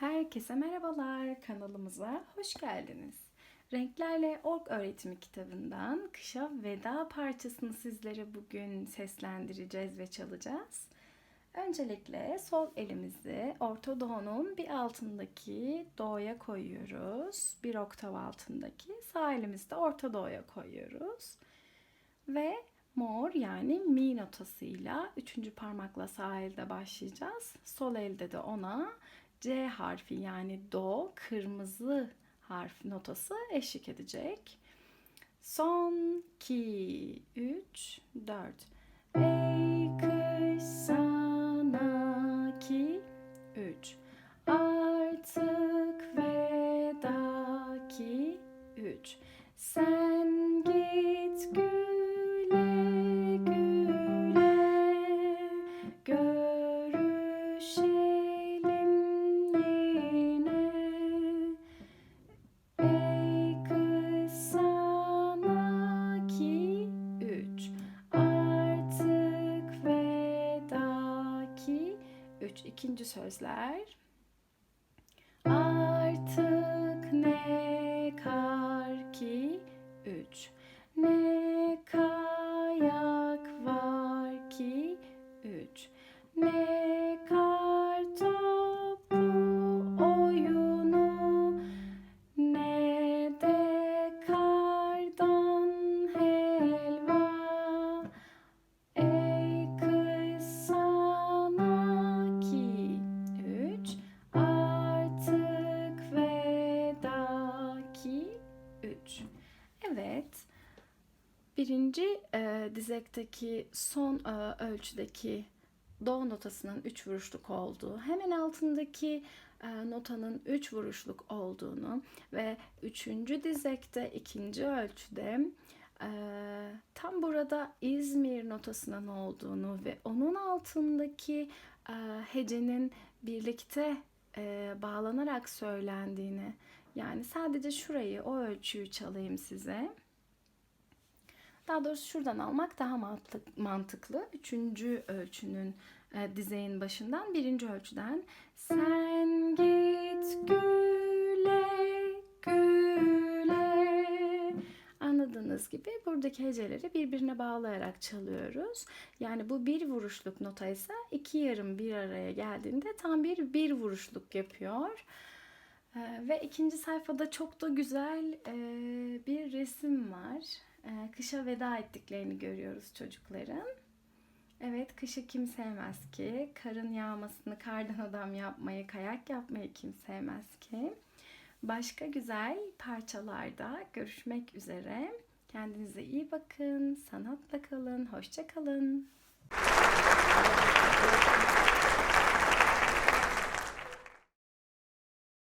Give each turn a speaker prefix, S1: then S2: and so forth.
S1: Herkese merhabalar, kanalımıza hoş geldiniz. Renklerle Ork Öğretimi kitabından Kışa Veda parçasını sizlere bugün seslendireceğiz ve çalacağız. Öncelikle sol elimizi Orta Doğu'nun bir altındaki Doğu'ya koyuyoruz. Bir oktav altındaki. Sağ elimizi de Orta Doğu'ya koyuyoruz. Ve mor yani mi notasıyla üçüncü parmakla sağ elde başlayacağız. Sol elde de ona C harfi yani do kırmızı harf notası eşlik edecek. Son 2 3 4 Ey kış sana ki 3 Artık veda ki 3 Sen İkinci sözler Birinci e, dizekteki son e, ölçüdeki do notasının üç vuruşluk olduğu, hemen altındaki e, notanın üç vuruşluk olduğunu ve üçüncü dizekte ikinci ölçüde e, tam burada İzmir notasının olduğunu ve onun altındaki e, hecenin birlikte e, bağlanarak söylendiğini yani sadece şurayı o ölçüyü çalayım size. Daha doğrusu şuradan almak daha mantık- mantıklı. Üçüncü ölçünün e, dizeyin başından birinci ölçüden sen git güle güle anladığınız gibi buradaki heceleri birbirine bağlayarak çalıyoruz. Yani bu bir vuruşluk nota ise iki yarım bir araya geldiğinde tam bir bir vuruşluk yapıyor. Ee, ve ikinci sayfada çok da güzel e, bir resim var. Ee, kışa veda ettiklerini görüyoruz çocukların. Evet, kışı kim sevmez ki? Karın yağmasını, kardan adam yapmayı, kayak yapmayı kim sevmez ki? Başka güzel parçalarda görüşmek üzere. Kendinize iyi bakın, sanatla kalın, hoşça kalın.